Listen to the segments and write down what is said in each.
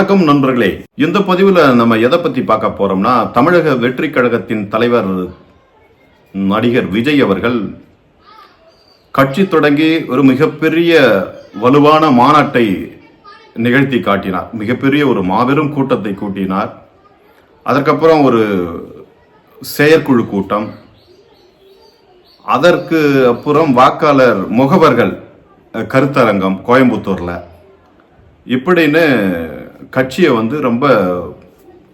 வணக்கம் நண்பர்களே. இந்த பதிவில் நம்ம எதை பற்றி பார்க்க போறோம்னா தமிழக வெற்றி கழகத்தின் தலைவர் நடிகர் விஜய் அவர்கள் கட்சி தொடங்கி ஒரு மிகப்பெரிய வலுவான மாநாட்டை நிகழ்த்தி காட்டினார். மிகப்பெரிய ஒரு மாபெரும் கூட்டத்தை கூட்டினார். அதற்கப்புறம் ஒரு செயற்குழு கூட்டம். அதற்கு அப்புறம் வாக்காளர் முகவர்கள் கருத்தரங்கம் கோயம்புத்தூர்ல. இப்படின்னு கட்சியை வந்து ரொம்ப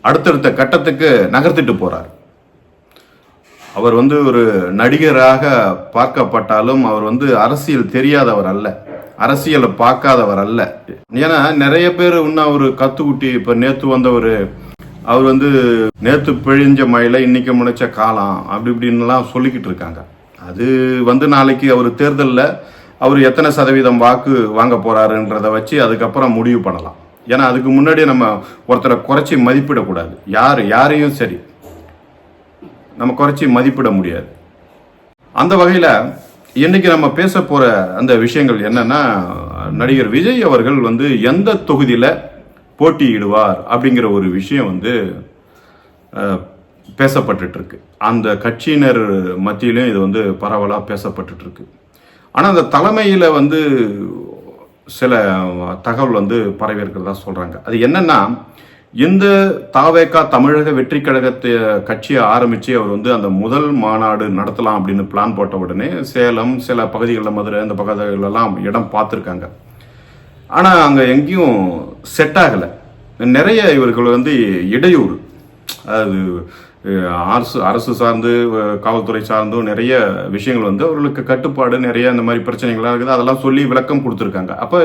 அடுத்தடுத்த கட்டத்துக்கு நகர்த்திட்டு போகிறார் அவர் வந்து ஒரு நடிகராக பார்க்கப்பட்டாலும் அவர் வந்து அரசியல் தெரியாதவர் அல்ல. அரசியலை பார்க்காதவர் அல்ல. ஏன்னா நிறைய பேர் இன்னும் அவர் கத்துக்குட்டி இப்ப நேத்து வந்தவர் அவர் வந்து நேத்து பிழிஞ்ச மயில இன்னைக்கு முளைச்ச காலம் அப்படி இப்படின்லாம் சொல்லிக்கிட்டு இருக்காங்க. அது வந்து நாளைக்கு அவர் தேர்தலில் அவர் எத்தனை சதவீதம் வாக்கு வாங்க போறாருன்றதை வச்சு அதுக்கப்புறம் முடிவு பண்ணலாம். ஏன்னா அதுக்கு முன்னாடி நம்ம ஒருத்தரை குறைச்சி மதிப்பிடக்கூடாது. யார் யாரையும் சரி நம்ம குறைச்சி மதிப்பிட முடியாது. அந்த வகையில் இன்னைக்கு நம்ம பேச போகிற அந்த விஷயங்கள் என்னன்னா நடிகர் விஜய் அவர்கள் வந்து எந்த தொகுதியில் போட்டியிடுவார் அப்படிங்கிற ஒரு விஷயம் வந்து அஹ், அந்த கட்சியினர் மத்தியிலும் இது வந்து பரவலாக பேசப்பட்டுட்டுருக்கு ஆனால் அந்த தலைமையில் வந்து சில தகவல் வந்து பரவி இருக்கிறதா சொல்கிறாங்க அது என்னென்னா இந்த தாவேக்கா தமிழக வெற்றி கழகத்தை கட்சியை ஆரம்பித்து அவர் வந்து அந்த முதல் மாநாடு நடத்தலாம் அப்படின்னு பிளான் போட்ட உடனே சேலம் சில பகுதிகளில் மதுரை அந்த பகுதிகளெல்லாம் இடம் பார்த்துருக்காங்க. ஆனால் அங்கே எங்கேயும் செட் ஆகலை. நிறைய இவர்கள் வந்து இடையூறு. அது அரசு அரசு சார்ந்து காவல்துறை சார்ந்தும் நிறைய விஷயங்கள் வந்து அவர்களுக்கு கட்டுப்பாடு நிறைய இந்த மாதிரி பிரச்சனைகள்லாம் இருக்குது. அதெல்லாம் சொல்லி விளக்கம் கொடுத்துருக்காங்க. அப்போ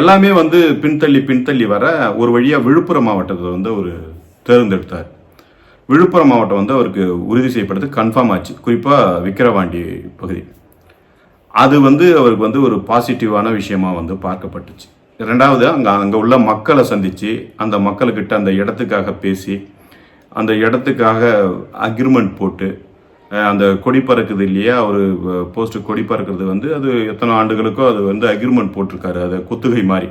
எல்லாமே வந்து பின்தள்ளி பின்தள்ளி வர ஒரு வழியாக விழுப்புரம் மாவட்டத்தை வந்து அவர் தேர்ந்தெடுத்தார். விழுப்புரம் மாவட்டம் வந்து அவருக்கு உறுதி செய்யப்படுறது கன்ஃபார்ம் ஆச்சு. குறிப்பாக விக்கிரவாண்டி பகுதி. அது வந்து அவருக்கு வந்து ஒரு பாசிட்டிவான விஷயமா வந்து பார்க்கப்பட்டுச்சு. ரெண்டாவது அங்கே அங்கே உள்ள மக்களை சந்தித்து அந்த மக்களுக்கிட்ட அந்த இடத்துக்காக பேசி அந்த இடத்துக்காக அக்ரிமெண்ட் போட்டு அந்த கொடி பறக்குது இல்லையா? ஒரு போஸ்ட்டு கொடி பறக்கிறது வந்து அது எத்தனை ஆண்டுகளுக்கோ அது வந்து அக்ரிமெண்ட் போட்டிருக்காரு. அதை குத்துகை மாதிரி.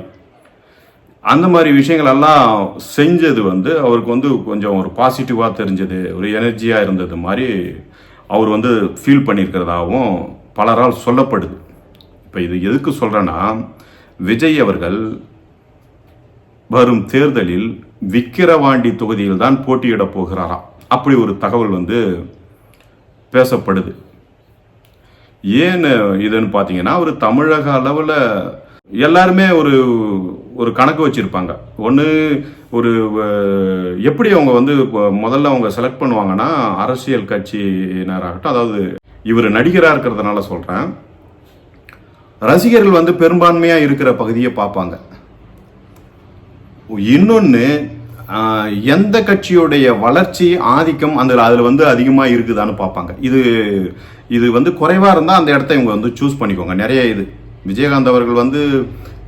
அந்த மாதிரி விஷயங்களெல்லாம் செஞ்சது வந்து அவருக்கு வந்து கொஞ்சம் ஒரு பாசிட்டிவாக தெரிஞ்சது ஒரு எனர்ஜியாக இருந்தது மாதிரி அவர் வந்து ஃபீல் பண்ணியிருக்கிறதாகவும் பலரால் சொல்லப்படுது. இப்போ இது எதுக்கு சொல்கிறேன்னா விஜய் அவர்கள் வரும் தேர்தலில் விக்கிரவாண்டி தொகுதியில் தான் போட்டியிட போகிறாராம். அப்படி ஒரு தகவல் வந்து பேசப்படுது. ஏன் இதுன்னு பார்த்தீங்கன்னா ஒரு தமிழக அளவில் எல்லாருமே ஒரு ஒரு கணக்கு வச்சுருப்பாங்க. ஒன்று ஒரு எப்படி அவங்க வந்து முதல்ல அவங்க செலக்ட் பண்ணுவாங்கன்னா அரசியல் கட்சியினராகட்டும் அதாவது இவர் நடிகராக இருக்கிறதுனால சொல்கிறேன் ரசிகர்கள் வந்து பெரும்பான்மையாக இருக்கிற பகுதியை பார்ப்பாங்க. இன்னொன்று எந்த கட்சியுடைய வளர்ச்சி ஆதிக்கம் அந்த அதில் வந்து அதிகமாக இருக்குதான்னு பார்ப்பாங்க. இது இது வந்து குறைவாக இருந்தால் அந்த இடத்த இவங்க வந்து சூஸ் பண்ணிக்கோங்க. நிறைய இது. விஜயகாந்த் அவர்கள் வந்து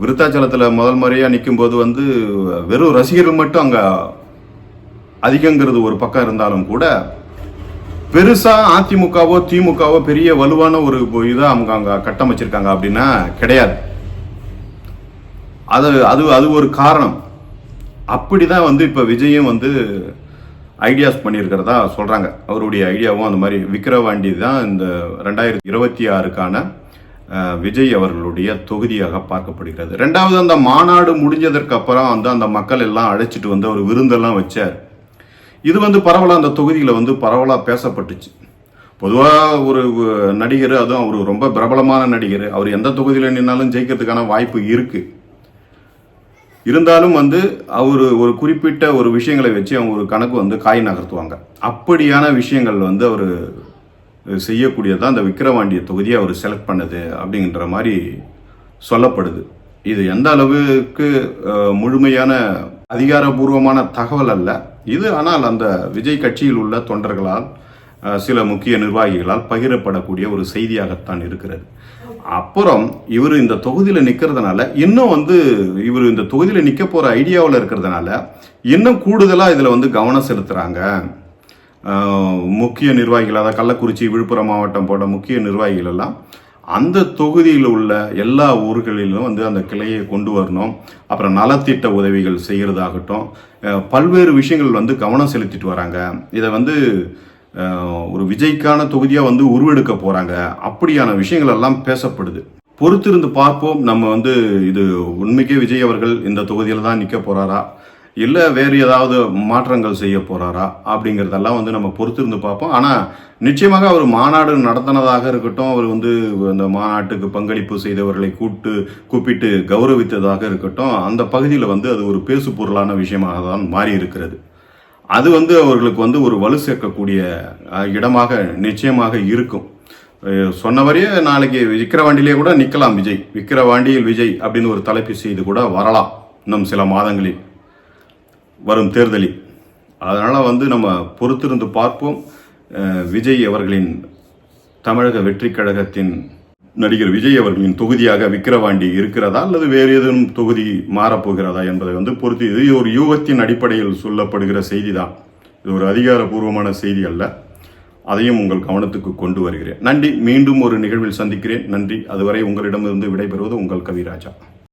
விருத்தாச்சலத்தில் முதல் முறையாக நிற்கும்போது வந்து வெறும் ரசிகர்கள் மட்டும் அங்கே அதிகங்கிறது ஒரு பக்கம் இருந்தாலும் கூட பெருசாக அதிமுகவோ திமுகவோ பெரிய வலுவான ஒரு இதாக அவங்க அங்க கட்டமைச்சிருக்காங்க அப்படின்னா கிடையாது. அது அது அது ஒரு காரணம். அப்படிதான் வந்து இப்ப விஜயும் வந்து ஐடியாஸ் பண்ணியிருக்கிறதா சொல்றாங்க. அவருடைய ஐடியாவும் அந்த மாதிரி விக்ரவாண்டி தான் இந்த ரெண்டாயிரத்தி இருபத்தி ஆறுக்கான விஜய் அவர்களுடைய தொகுதியாக பார்க்கப்படுகிறது. ரெண்டாவது அந்த மாநாடு முடிஞ்சதற்கு அப்புறம் வந்து அந்த மக்கள் எல்லாம் அழைச்சிட்டு வந்து அவர் விருந்தெல்லாம் வச்சார். இது வந்து பரவலாக அந்த தொகுதியில் வந்து பரவலாக பேசப்பட்டுச்சு. பொதுவாக ஒரு நடிகர் அதுவும் அவர் ரொம்ப பிரபலமான நடிகர். அவர் எந்த தொகுதியில் நின்னாலும் ஜெயிக்கிறதுக்கான வாய்ப்பு இருக்குது இருந்தாலும் வந்து அவர் ஒரு குறிப்பிட்ட ஒரு விஷயங்களை வச்சு அவங்க ஒரு கணக்கு வந்து காய் நகர்த்துவாங்க. அப்படியான விஷயங்கள் வந்து அவர் செய்யக்கூடியதான் அந்த விக்கிரவாண்டிய தொகுதியை அவர் செலக்ட் பண்ணது அப்படிங்கிற மாதிரி சொல்லப்படுது. இது எந்த அளவுக்கு முழுமையான அதிகாரபூர்வமான தகவல் அல்ல. இது ஆனால் அந்த விஜய் கட்சியில் உள்ள தொண்டர்களால் சில முக்கிய நிர்வாகிகளால் பகிரப்படக்கூடிய ஒரு செய்தியாகத்தான் இருக்கிறது. அப்புறம் இவர் இந்த தொகுதியில் நிற்கிறதுனால இன்னும் வந்து இவர் இந்த தொகுதியில் நிற்க போகிற ஐடியாவில் இருக்கிறதுனால இன்னும் கூடுதலாக இதில் வந்து கவனம் செலுத்துகிறாங்க முக்கிய நிர்வாகிகள் அதாவது கள்ளக்குறிச்சி விழுப்புரம் மாவட்டம் போன்ற முக்கிய நிர்வாகிகள் எல்லாம் அந்த தொகுதியில் உள்ள எல்லா ஊர்களிலும் வந்து அந்த கிளையை கொண்டு வரணும். அப்புறம் நலத்திட்ட உதவிகள் செய்கிறதாகட்டும் பல்வேறு விஷயங்கள் வந்து கவனம் செலுத்திட்டு வராங்க. இதை வந்து ஒரு விஜய்க்கான தொகுதியாக வந்து உருவெடுக்க போகிறாங்க அப்படியான விஷயங்கள் எல்லாம் பேசப்படுது. பொறுத்திருந்து பார்ப்போம். நம்ம வந்து இது உண்மைக்கே விஜய் அவர்கள் இந்த தொகுதியில் தான் நிற்க போகிறாரா இல்லை வேறு ஏதாவது மாற்றங்கள் செய்ய போகிறாரா அப்படிங்கிறதெல்லாம் வந்து நம்ம பொறுத்திருந்து பார்ப்போம். ஆனால் நிச்சயமாக அவர் மாநாடு நடத்தினதாக இருக்கட்டும் அவர் வந்து அந்த மாநாட்டுக்கு பங்களிப்பு செய்தவர்களை கூட்டு கூப்பிட்டு கௌரவித்ததாக இருக்கட்டும் அந்த பகுதியில் வந்து அது ஒரு பேசு பொருளான விஷயமாக தான் மாறி இருக்கிறது அது வந்து அவர்களுக்கு வந்து ஒரு வலு சேர்க்கக்கூடிய இடமாக நிச்சயமாக இருக்கும். சொன்னவரையே நாளைக்கு விக்கிரவாண்டியிலே கூட நிற்கலாம் விஜய். விக்கிரவாண்டியில் விஜய் அப்படின்னு ஒரு தலைப்பு செய்து கூட வரலாம் இன்னும் சில மாதங்களில். வரும் தேர்தலில். அதனால் வந்து நம்ம பொறுத்திருந்து பார்ப்போம். விஜய் அவர்களின் தமிழக வெற்றிக் கழகத்தின் நடிகர் விஜய் அவர்களின் தொகுதியாக விக்கிரவாண்டி இருக்கிறதா அல்லது வேறு ஏதேனும் தொகுதி மாறப்போகிறதா என்பதை வந்து பொறுத்து இது ஒரு யூகத்தின் அடிப்படையில் சொல்லப்படுகிற செய்தி தான் இது ஒரு அதிகாரப்பூர்வமான செய்தி அல்ல. அதையும் உங்கள் கவனத்துக்கு கொண்டு வருகிறேன். நன்றி. மீண்டும் ஒரு நிகழ்வில் சந்திக்கிறேன். நன்றி. அதுவரை உங்களிடமிருந்து விடைபெறுவது உங்கள் கவிராஜா.